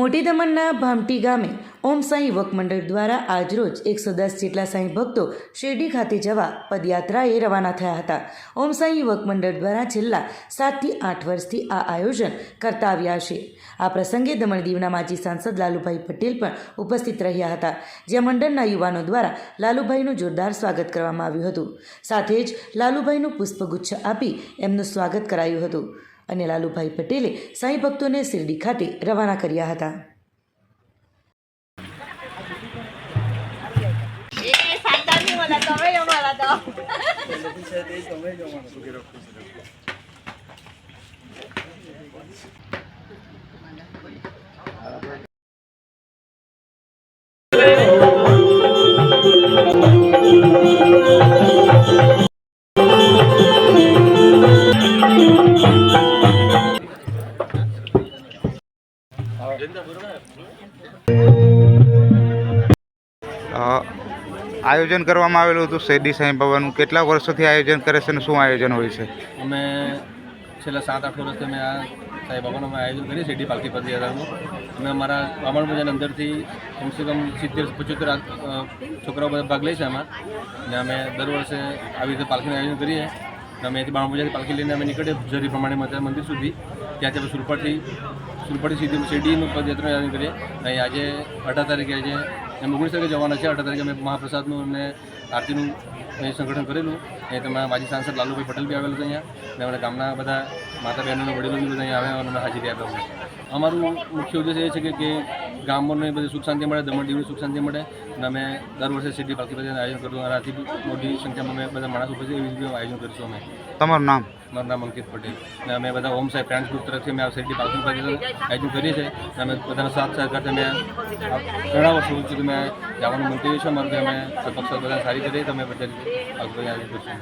મોટી દમણના ભામટી ગામે ઓમ સાંઈ વકમંડળ મંડળ દ્વારા આજરોજ એકસો દસ જેટલા સાંઈ ભક્તો શિરડી ખાતે જવા પદયાત્રાએ રવાના થયા હતા. ઓમ સાંઈ વકમંડળ મંડળ દ્વારા છેલ્લા સાતથી આઠ વર્ષથી આ આયોજન કરતા આવ્યા છે. આ પ્રસંગે દમણ દીવના માજી સાંસદ લાલુભાઈ પટેલ પણ ઉપસ્થિત રહ્યા હતા, જ્યાં મંડળના યુવાનો દ્વારા લાલુભાઈનું જોરદાર સ્વાગત કરવામાં આવ્યું હતું. સાથે જ લાલુભાઈનું પુષ્પગુચ્છ આપી એમનું સ્વાગત કરાયું હતું. અને લાલુભાઈ પટેલે સાંઈ ભક્તોને શિરડી ખાતે રવાના કર્યા હતા. તમે આયોજન કરવામાં આવેલું હતું શેરડી સાંઈ બાબાનું. કેટલા વર્ષોથી આયોજન કરે છે અને શું આયોજન હોય છે? અમે છેલ્લા સાત આઠ વર્ષથી અમે આ સાંઈ બાબાનું આયોજન કરીએ શેરડી પાલખી પદયાત્રાનું. અમે અમારા બામણ પૂજાની અંદરથી કમસે કમ સિત્તેર, પંચોતેર છોકરાઓ બધા ભાગ લે છે આમાં. અને અમે દર વર્ષે આવી રીતે પાલખીનું આયોજન કરીએ. અને અમે અહીંથી બામણ પૂજાથી પાલખી લઈને અમે નીકળીએ જરી પ્રમાણે માતા મંદિર સુધી. ત્યાંથી અમે સુરપાટથી સુરપાટી સીધી શેરડીનું પદયાત્રા કરીએ. અને આજે અઢાર તારીખે આજે એમ ઓગણીસ તારીખે જવાના છે અઢાર તારીખે અમે મહાપ્રસાદનું અને આરતીનું એ સંગઠન કરેલું. એ તમારા માજી સાંસદ લાલુભાઈ પટેલ બી આવેલું છે અહીંયા. અને અમારા ગામના બધા માતા બહેનોના વડીલો બી બધા અહીંયા આવ્યા અને હાજરી આપ્યા અમારું મુખ્ય ઉદ્દેશ એ છે કે કે ગામોને બધી સુખ શાંતિ મળે, દમણ દીવની સુખ શાંતિ મળે. અને અમે દર વર્ષે સિટી પાલખી બધાનું આયોજન કરતું અને આથી મોટી સંખ્યામાં અમે બધા માણસો પછી એવી રીતે આયોજન કરીશું અમે. તમારું નામ? મારું નામ અંકિત પટેલ. અને અમે બધા હોમ સાહેબ ફ્રેન્ડ્સ ગ્રુપ તરફથી અમે આ સિટી પાર્કિંગ આયોજન કરીએ છીએ. અને અમે બધાના સાથ સહકારથી આ ઘણા વર્ષો છું કે મેં જવાનું છે. મારું અમે સપક્ષ બધા સારી કરીએ તો અમે બધા આયોજન કરીશું.